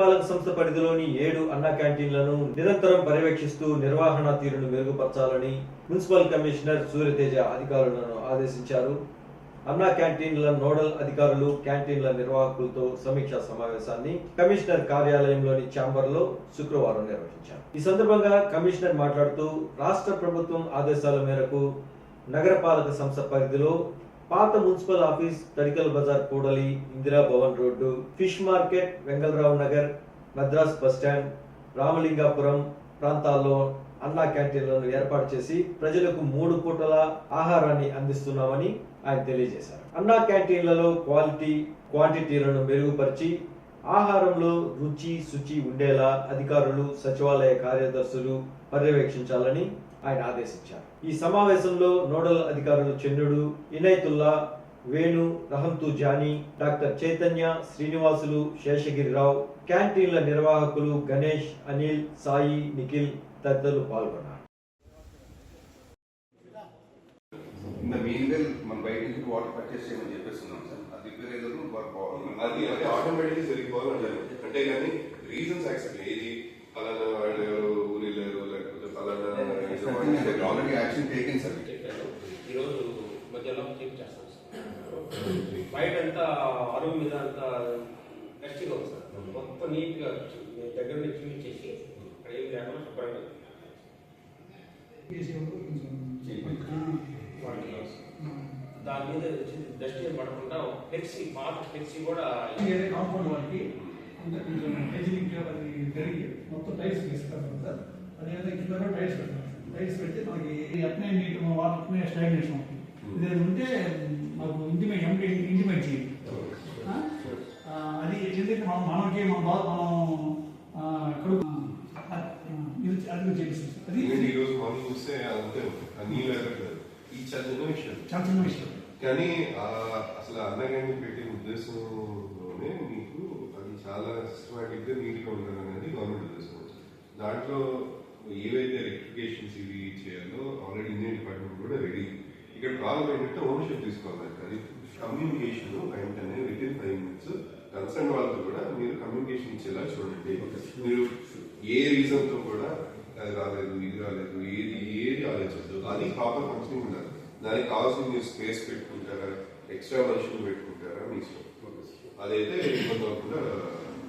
నగరపాలక సంస్థ పరిధిలోని ఏడు అన్నా క్యాంటీన్లను నిరంతరం పర్యవేక్షిస్తూ నిర్వహణ తీరును మెరుగుపరచాలని మున్సిపల్ కమిషనర్ సూర్యతేజ అధికారులను ఆదేశించారు. అన్నా క్యాంటీన్ల నోడల్ అధికారులు క్యాంటీన్ల నిర్వాహకులతో సమీక్షా సమావేశాన్ని కమిషనర్ కార్యాలయంలోని ఛాంబర్లో శుక్రవారం నిర్వహించారు. ఈ సందర్భంగా కమిషనర్ మాట్లాడుతూ రాష్ట్ర ప్రభుత్వం ఆదేశాల మేరకు నగరపాలక సంస్థ పరిధిలో పాత మున్సిపల్ ఆఫీస్ తడికల్ బజార్ కూడలి Indira Bhavan road fish market Vengalarao Nagar Madras bus stand Ramalingapuram ప్రాంతాల్లో అన్నా క్యాంటీన్లను ఏర్పాటు చేసి ప్రజలకు మూడు పూటల ఆహారాన్ని అందిస్తున్నామని ఆయన తెలియజేశారు. అన్నా క్యాంటీన్లలో క్వాలిటీ క్వాంటిటీలను మెరుగుపరిచి ఆహారంలో రుచి శుచి ఉండేలా అధికారులు సచివాలయ కార్యదర్శులు పర్యవేక్షించాలని ఆయన ఆదేశించారు. ఈ సమావేశంలో నోడల్ అధికారులు చెన్నుడు ఇనైతుల్లా వేణు రహంతు జానీ డాక్టర్ చైతన్య శ్రీనివాసులు శేషగిరిరావు క్యాంటీన్ల నిర్వాహకులు గణేష్ అనిల్ సాయి నిఖిల్ తదితరులు పాల్గొన్నారు. వాటర్ పర్చేస్ చేయమని చెప్పేస్తున్నాం సార్. అది రిపేర్ ఏదో వర్క్ అది అది ఆటోమేటిక్లీ జరిగిపోవాలి అంటే కానీ రీజన్స్ యాక్సెప్ట్ ఏది? ఫలానా ఆల్రెడీ యాక్షన్ టేకెన్ సార్ ఈరోజు మధ్యలో చెక్ చేస్తాం సార్ బయట అంతా అరువు మీద అంతా డస్ట్గా ఉంది సార్ మొత్తం నీట్గా దగ్గర నుంచి క్లీన్ చేసి అక్కడ ఏం లేకుండా శుభ్రంగా దాని మీద డస్ట్ ఏం పడకుండా ఫ్లెక్సీ పాత ఫ్లెక్సీ కూడా కాంపౌండ్ వాళ్ళకి అంటే కొంచెం హైజీనిక్ అది జరిగి మొత్తం టైల్స్ వేస్తారు సార్ అదేవిధంగా కింద టైల్స్ పెడతారు. టైల్స్ పెడితే మనకి అట్నే నీట్ వాటర్ స్టాగ్నేషన్ అవుతుంది ఇది ఉంటే మాకు ఇంటిమేట్ ఎంపీ ఇంటిమేట్ అది ఎందుకంటే మనం మనకి మన బాధ మనం కడుపు అది. అది ఎందుకంటే ఈ రోజు మార్నింగ్ చూస్తే అంతే నీళ్ళు ఈ చిన్న విషయం. చాలా చిన్న విషయం. కానీ అసలు అన్నగారిని పెట్టే ఉద్దేశంలోనే మీకు అది చాలా సిస్టమేటిక్గా నీట్గా ఉండడం అనేది గవర్నమెంట్ ఉద్దేశం. దాంట్లో ఏవైతే ఇవి చేయాలో ఆల్రెడీ ఇండియన్ డిపార్ట్మెంట్ కూడా రెడీ. ఇక్కడ ప్రాబ్లం ఏంటంటే ఓనర్షిప్ తీసుకోవాలి. అది కమ్యూనికేషన్ వెంటనే with in five minutes concern వాళ్ళతో కూడా మీరు కమ్యూనికేషన్ ఇచ్చేలా చూడండి. మీరు ఏ రీజన్తో కూడా అది రాలేదు ఇది రాలేదు ఏది ఏది ఆలోచించదు అది ప్రాపర్ ఫంక్షనింగ్ ఉండాలి. దానికి కావాల్సిన మీరు స్పేస్ పెట్టుకుంటారా? ఎక్స్ట్రా మనుషులు పెట్టుకుంటారా? మీ ఇష్టం. అదైతే ఇబ్బంది అవ్వకుండా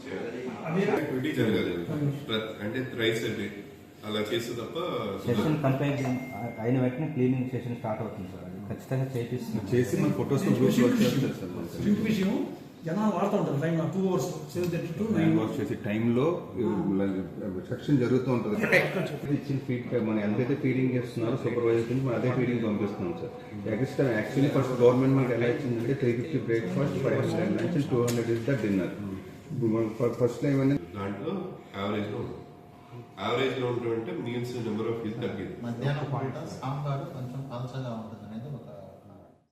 చేయాలి. అదే. యాక్టివిటీ జరగాలి. ప్ర- అంటే రైస్ అంటే అలా చేస్తే తప్ప సెషన్ కంప్లీట్ అయిన వెంటనే క్లీనింగ్ సెషన్ స్టార్ట్ అవుతుంది సార్ అది. ఖచ్చితంగా చేపిస్తున్నాం. చేసి మన ఫొటోస్ ఇంటి విషయం జనాలు వాడుతూ ఉంటారు. Time two hours seven thirty to nine work చేసి టైంలో సెక్షన్ జరుగుతూ ఉంటుంది ఇచ్చిన ఫీడ్ మనం ఎంతైతే ఫీడింగ్ చేస్తున్నారో సూపర్వైజర్ నుంచి మనం అదే ఫీడింగ్ పంపిస్తున్నాం sir. Extra actually first government మనకి ఎలా ఇచ్చిందంటే three fifty breakfast five hundred lunch two hundred is the dinner first time అనేది దాంట్లో యావరేజ్లో ఉంటుంది. యావరేజ్లో ఉంటుంటే మీల్స్ నెంబర్ ఆఫ్ మీల్స్ తగ్గింది. మధ్యాహ్నం పూట సాంబారు కొంచెం పలచగా ఉంటుంది